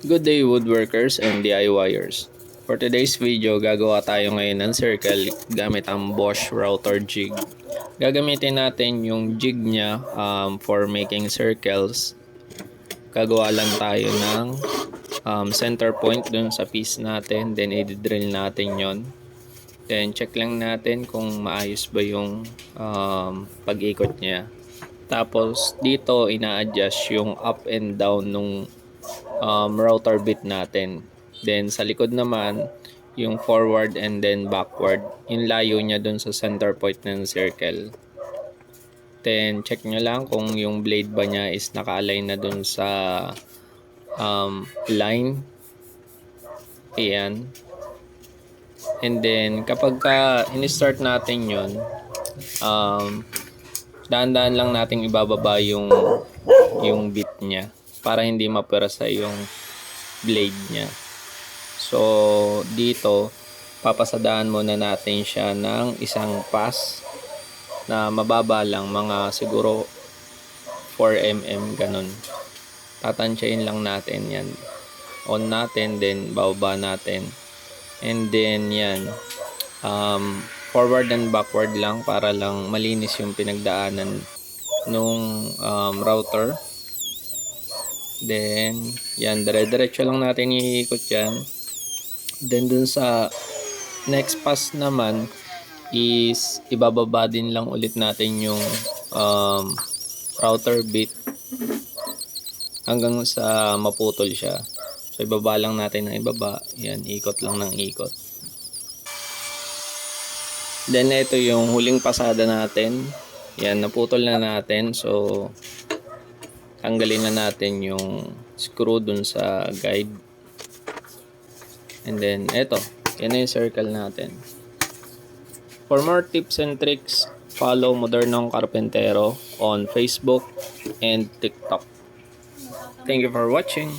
Good day woodworkers and DIYers. For today's video, gagawa tayo ngayon ng circle gamit ang Bosch router jig. Gagamitin natin yung jig niya um, for making circles. Gagawa lang tayo ng um, center point dun sa piece natin, then i-drill natin yon. Then check lang natin kung maayos ba yung um, pag-ikot niya. Tapos dito ina-adjust yung up and down nung um, router bit natin. Then sa likod naman, yung forward and then backward. Yung layo niya dun sa center point ng circle. Then check nyo lang kung yung blade ba niya is naka-align na dun sa um, line. Ayan. And then kapag ka in-start natin yun, um, dahan-dahan lang nating ibababa yung yung bit niya para hindi mapwersa yung blade niya. So, dito, papasadaan muna natin siya ng isang pass na mababa lang, mga siguro 4mm ganun. Tatansyahin lang natin yan. On natin, then bababa natin. And then, yan. Um, forward and backward lang para lang malinis yung pinagdaanan nung um, router. Then, yan, dire-diretso lang natin iikot yan. Then, dun sa next pass naman is ibababa din lang ulit natin yung um, router bit hanggang sa maputol siya. So, ibaba lang natin ng ibaba. Yan, ikot lang ng ikot. Then, ito yung huling pasada natin. Yan, naputol na natin. So, tanggalin na natin yung screw dun sa guide. And then, eto. Yan na yung circle natin. For more tips and tricks, follow Modernong Carpentero on Facebook and TikTok. Thank you for watching.